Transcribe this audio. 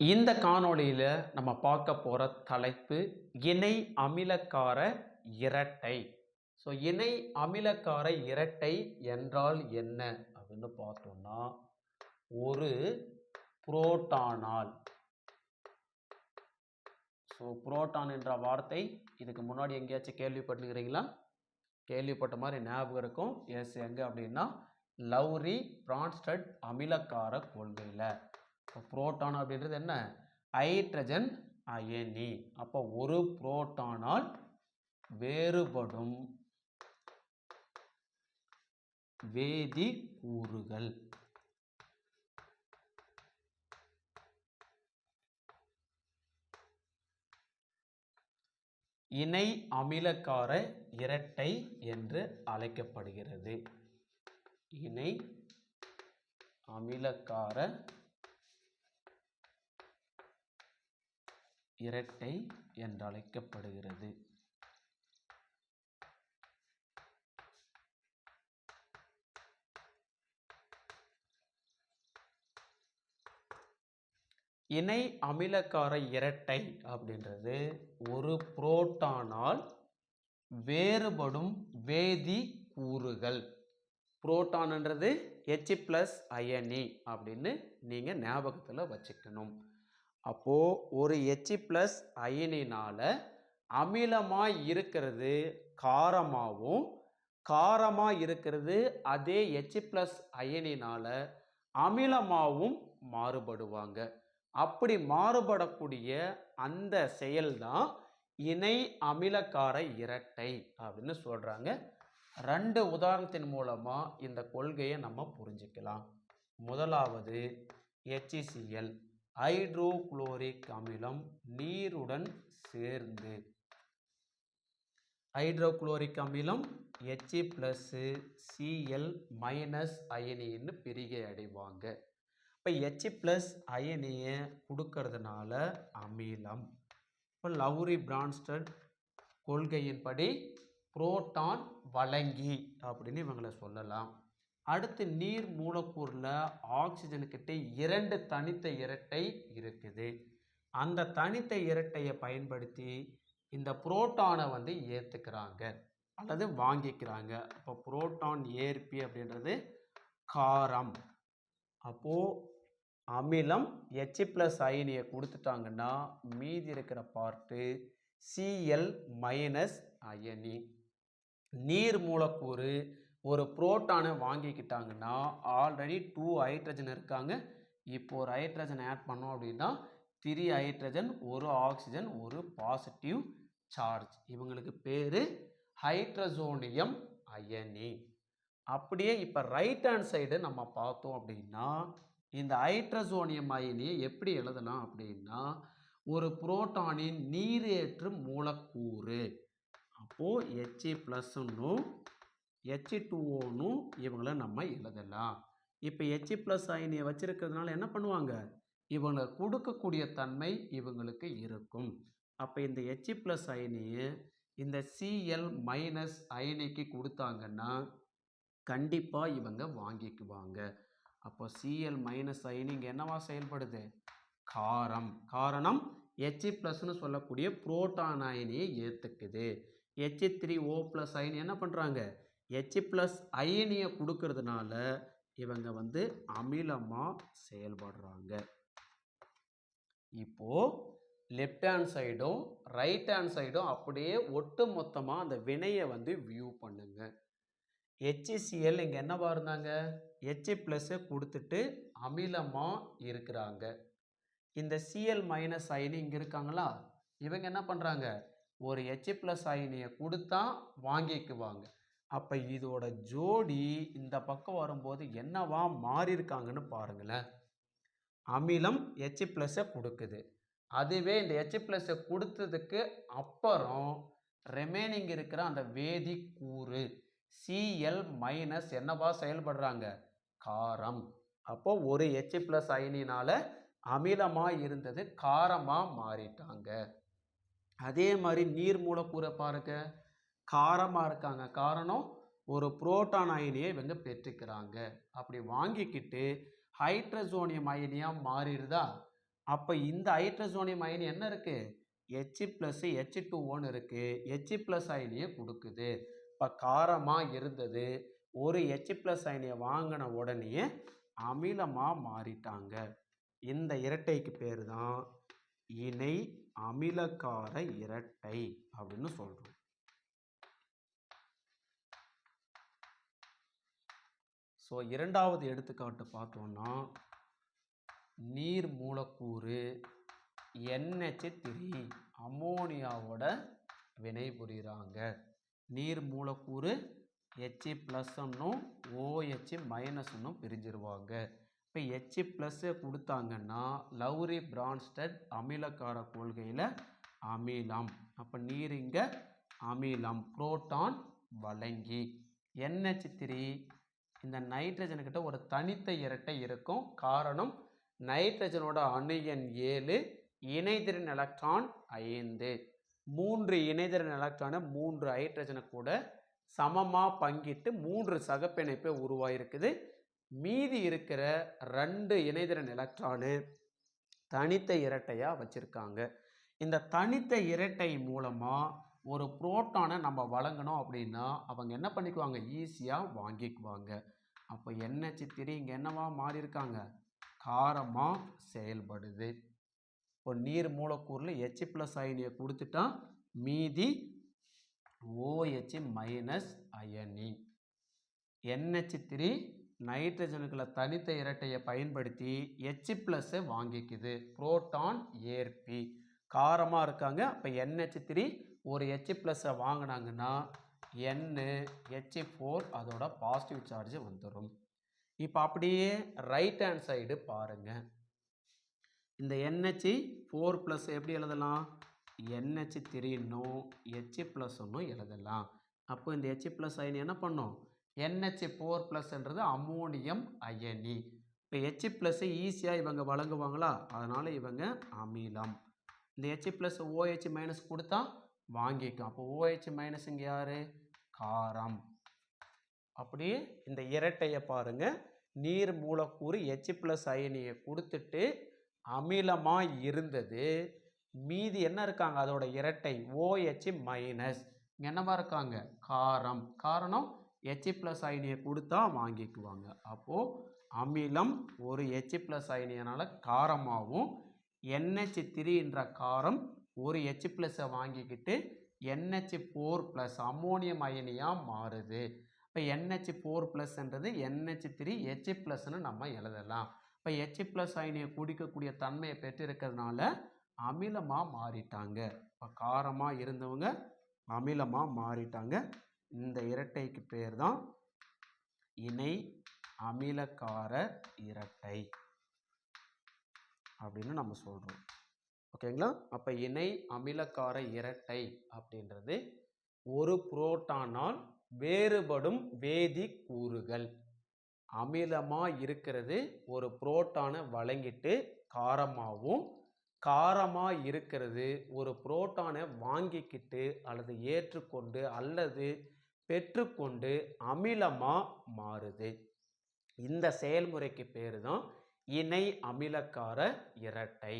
இந்த காணொளியில் நம்ம பார்க்க போகிற தலைப்பு இணை அமிலக்கார இரட்டை. ஸோ இணை அமிலக்கார இரட்டை என்றால் என்ன அப்படின்னு பார்த்தோம்னா ஒரு புரோட்டானால். ஸோ புரோட்டான் என்ற வார்த்தை இதுக்கு முன்னாடி எங்கேயாச்சும் கேள்விப்பட்டுக்கிறீங்களா கேள்விப்பட்ட மாதிரி ஞாபகம் இருக்கும். எஸ் எங்கே அப்படின்னா லவ்ரி பிரான்ஸ்டட் அமிலக்கார கொள்கையில். இப்போ புரோட்டான் அப்படின்றது என்ன? ஹைட்ரஜன் அயனி. அப்போ ஒரு புரோட்டானால் வேறுபடும் வேதி கூறுகள் இணை அமிலக்கார இரட்டை என்று அழைக்கப்படுகிறது. இணை அமிலக்கார இரட்டை என்றழைக்கப்படுகிறது. இணை அமிலக்கார இரட்டை அப்படின்றது ஒரு புரோட்டானால் வேறுபடும் வேதி கூறுகள். புரோட்டான்ன்றது ஹெச் ப்ளஸ் அயனி அப்படின்னு நீங்கள் ஞாபகத்தில் வச்சுக்கணும். அப்போது ஒரு ஹெச் ப்ளஸ் அயனினால் அமிலமாக இருக்கிறது காரமாகவும் காரமாக இருக்கிறது அதே ஹெச் ப்ளஸ் அயனினால் அமிலமாகவும் மாறுபடுவாங்க. அப்படி மாறுபடக்கூடிய அந்த செயல்தான் இணை அமிலக்கார இரட்டை அப்படின்னு சொல்கிறாங்க ரெண்டு உதாரணத்தின் மூலமாக இந்த கொள்கையை நம்ம புரிஞ்சுக்கலாம். முதலாவது HCl ஹைட்ரோகுளோரிக் அமிலம் நீருடன் சேர்ந்து. ஹைட்ரோகுளோரிக் அமிலம் H plus C L minus அயனின்னு பிரிகை அடைவாங்க. இப்போ H ப்ளஸ் அயனியை கொடுக்கறதுனால அமிலம். இப்போ லவ்ரி பிரான்ஸ்டட் கொள்கையின்படி புரோட்டான் வழங்கி அப்படின்னு இவங்களை சொல்லலாம். அடுத்து நீர் மூலக்கூறில் ஆக்சிஜனுக்கிட்ட இரண்டு தனித்த இரட்டை இருக்குது. அந்த தனித்த இரட்டையை பயன்படுத்தி இந்த புரோட்டானை வந்து ஏற்றுக்கிறாங்க அல்லது வாங்கிக்கிறாங்க. அப்போ புரோட்டான் ஏற்பி அப்படின்றது காரம். அப்போது அமிலம் ஹெச் ப்ளஸ் அயனியை கொடுத்துட்டாங்கன்னா மீதி இருக்கிற பார்ட்டு சிஎல் மைனஸ் அயனி நீர் மூலக்கூறு ஒரு புரோட்டானை வாங்கிக்கிட்டாங்கன்னா ஆல்ரெடி டூ ஹைட்ரஜன் இருக்காங்க. இப்போ ஒரு ஹைட்ரஜன் ஆட் பண்ணோம் அப்படின்னா த்ரீ ஹைட்ரஜன் ஒரு ஆக்சிஜன் ஒரு பாசிட்டிவ் சார்ஜ் இவங்களுக்கு பேர் ஹைட்ரசோனியம் அயனி அப்படியே இப்போ ரைட் ஹேண்ட் சைடு நம்ம பார்த்தோம் அப்படின்னா இந்த ஹைட்ரசோனியம் அயனியை எப்படி எழுதலாம் அப்படின்னா ஒரு புரோட்டானின் நீரேற்று மூலக்கூறு. அப்போது ஹெச்ஏ ப்ளஸ்ன்னும் ஹெச் டூஓனும் இவங்கள நம்ம எழுதலாம். இப்போ ஹெச் ப்ளஸ் அயனியை வச்சுருக்கிறதுனால என்ன பண்ணுவாங்க? இவங்க கொடுக்கக்கூடிய தன்மை இவங்களுக்கு இருக்கும். அப்போ இந்த ஹெச் ப்ளஸ் அயனியை இந்த சிஎல் மைனஸ் அயனிக்கு கொடுத்தாங்கன்னா கண்டிப்பாக இவங்க வாங்கிக்குவாங்க. அப்போ சிஎல் மைனஸ் அயனி இங்கே என்னவா செயல்படுது? காரம். காரணம் ஹெச் ப்ளஸ்னு சொல்லக்கூடிய புரோட்டான் அயனியை ஏற்றுக்குது ஹெச் த்ரீ ஓ ப்ளஸ் அயனி என்ன பண்ணுறாங்க ஹெச் ப்ளஸ் அயனியை கொடுக்கறதுனால இவங்க வந்து அமிலமாக செயல்படுறாங்க. இப்போது லெஃப்ட் ஹேண்ட் சைடும் ரைட் ஹேண்ட் சைடும் அப்படியே ஒட்டு மொத்தமாக அந்த வினையை வந்து வியூ பண்ணுங்க. ஹெச்சிசிஎல் இங்கே என்னவா இருந்தாங்க ஹெச் ப்ளஸ்ஸை கொடுத்துட்டு அமிலமாக இருக்கிறாங்க. இந்த சிஎல் மைனஸ் அயனி இங்கே இருக்காங்களா? இவங்க என்ன பண்ணுறாங்க ஒரு ஹெச் ப்ளஸ் அயனியை கொடுத்தா வாங்கிக்குவாங்க. அப்போ இதோட ஜோடி இந்த பக்கம் வரும்போது என்னவா மாறியிருக்காங்கன்னு பாருங்களேன். அமிலம் ஹெச் ப்ளஸ்ஸை கொடுக்குது. அதுவே இந்த ஹெச் ப்ளஸ்ஸை கொடுத்ததுக்கு அப்புறம் ரிமைனிங் இருக்கிற அந்த வேதி கூறு சிஎல் மைனஸ் என்னவா செயல்படுறாங்க? காரம். அப்போ ஒரு ஹெச் ப்ளஸ் அயனினால் அமிலமாக இருந்தது காரமாக மாறிட்டாங்க. அதே மாதிரி நீர் மூலக்கூறை பாருங்க. காரமாக இருக்காங்க. காரணம் ஒரு புரோட்டான் அயனியை இவங்க பெற்றுக்கிறாங்க. அப்படி வாங்கிக்கிட்டு ஹைட்ரசோனியம் அயனியாக மாறிடுதா? அப்போ இந்த ஹைட்ரஜோனியம் அயனி என்ன இருக்குது H plus H two one இருக்கு. ஹெச் ப்ளஸ் அயனியை கொடுக்குது. இப்போ காரமாக இருந்தது. ஒரு ஹெச் ப்ளஸ் அயனியை வாங்கின உடனே அமிலமாக மாறிட்டாங்க. இந்த இரட்டைக்கு பேர் தான் இணை அமிலக்கார இரட்டை அப்படின்னு சொல்கிறோம் ஸோ இரண்டாவது எடுத்துக்காட்டு பார்த்தோன்னா நீர் மூலக்கூறு என்ஹெச் த்ரீ அமோனியாவோட வினை புரிகிறாங்க நீர் மூலக்கூறு ஹெச் ப்ளஸ்ன்னும் ஓஹெச் மைனஸ்ன்னும் பிரிஞ்சிருவாங்க. இப்போ ஹெச் ப்ளஸ்ஸை கொடுத்தாங்கன்னா லவ்ரி பிரான்ஸ்டட் அமிலக்கார கொள்கையில் அமிலம். அப்போ நீர் இங்கே அமிலம் புரோட்டான் வழங்கி. NH த்ரீ இந்த நைட்ரஜனுக்கிட்ட ஒரு தனித்த இரட்டை இருக்கும். காரணம் நைட்ரஜனோட அணு எண் ஏழு இணைதிறன் எலக்ட்ரான் ஐந்து. மூன்று இணைதிறன் எலக்ட்ரானை மூன்று ஹைட்ரஜனை கூட சமமாக பங்கிட்டு மூன்று சகப்பிணைப்பை உருவாயிருக்குது. மீதி இருக்கிற ரெண்டு இணைதிறன் எலக்ட்ரானு தனித்த இரட்டையாக வச்சுருக்காங்க. இந்த தனித்த இரட்டை மூலமாக ஒரு புரோட்டானை நம்ம வழங்கணும் அப்படின்னா அவங்க என்ன பண்ணிக்குவாங்க? ஈஸியாக வாங்கிக்குவாங்க. அப்போ NH த்ரீ இங்கே என்னவா மாறியிருக்காங்க? காரமாக செயல்படுது. இப்போ நீர் மூலக்கூறில் ஹெச் ப்ளஸ் அயனியை கொடுத்துட்டா மீதி ஓஹெச் மைனஸ் அயனி NH த்ரீ நைட்ரஜனுக்குள்ள தனித்த இரட்டையை பயன்படுத்தி ஹெச் ப்ளஸ்ஸை வாங்கிக்குது. புரோட்டான் ஏற்பி காரமாக இருக்காங்க. அப்போ NH த்ரீ ஒரு ஹெச் ப்ளஸ்ஸை வாங்கினாங்கன்னா என்னு ஹெச் ஃபோர் அதோட பாசிட்டிவ் சார்ஜ் வந்துடும் இப்போ அப்படியே ரைட் ஹேண்ட் சைடு பாருங்கள் இந்த என்ஹெச்சி ஃபோர் ப்ளஸ் எப்படி எழுதலாம்? NH த்ரீன்னும் ஹெச் ப்ளஸ் ஒன்றும் எழுதலாம். அப்போ இந்த ஹெச்சி ப்ளஸ் அயனி என்ன பண்ணும்? என்ஹெச்சி ஃபோர் ப்ளஸ்ன்றது அமோனியம் அயனி இப்போ ஹெச் ப்ளஸ் ஈஸியாக இவங்க வழங்குவாங்களா? அதனால் இவங்க அமிலம். இந்த ஹெச்சி ப்ளஸ் ஓஹெச் மைனஸ் கொடுத்தா வாங்கிக்கும். அப்போ ஓஹெச் மைனஸ் இங்கே யார்? காரம். அப்படியே இந்த இரட்டையை பாருங்க. நீர் மூலக்கூறு எச் ப்ளஸ் அயனியை கொடுத்துட்டு அமிலமாக இருந்தது. மீதி என்ன இருக்காங்க? அதோட இரட்டை ஓஹெச் மைனஸ் இங்கே என்னவா இருக்காங்க? காரம். காரணம் ஹெச் ப்ளஸ் அயனியை கொடுத்தா வாங்கிக்குவாங்க. அப்போது அமிலம் ஒரு ஹெச் ப்ளஸ் அயனியனால் காரமாகவும் என்ஹெச் த்ரீன்ற காரம் ஒரு ஹெச் ப்ளஸ்ஸை வாங்கிக்கிட்டு என்ஹெச் ஃபோர் ப்ளஸ் அமோனியம் அயனியாக மாறுது. இப்போ என்ஹெச் ஃபோர் ப்ளஸ்ன்றது என்ஹெச் த்ரீ ஹெச் ப்ளஸ்ன்னு நம்ம எழுதலாம். இப்போ ஹெச் ப்ளஸ் அயனியை குடிக்கக்கூடிய தன்மையை பெற்றிருக்கிறதுனால அமிலமாக மாறிட்டாங்க. இப்போ காரமாக இருந்தவங்க அமிலமாக மாறிட்டாங்க. இந்த இரட்டைக்கு பேர் தான் இணை அமிலக்கார இரட்டை அப்படின்னு நம்ம சொல்கிறோம் ஓகேங்களா? அப்போ இணை அமிலக்கார இரட்டை அப்படின்றது ஒரு புரோட்டானால் வேறுபடும் வேதி கூறுகள். அமிலமாக இருக்கிறது ஒரு புரோட்டானை வழங்கிட்டு காரமாகவும் காரமாக இருக்கிறது ஒரு புரோட்டானை வாங்கிக்கிட்டு அல்லது ஏற்றுக்கொண்டு அல்லது பெற்றுக்கொண்டு அமிலமாக மாறுது. இந்த செயல்முறைக்கு பேர் தான் இணை அமிலக்கார இரட்டை.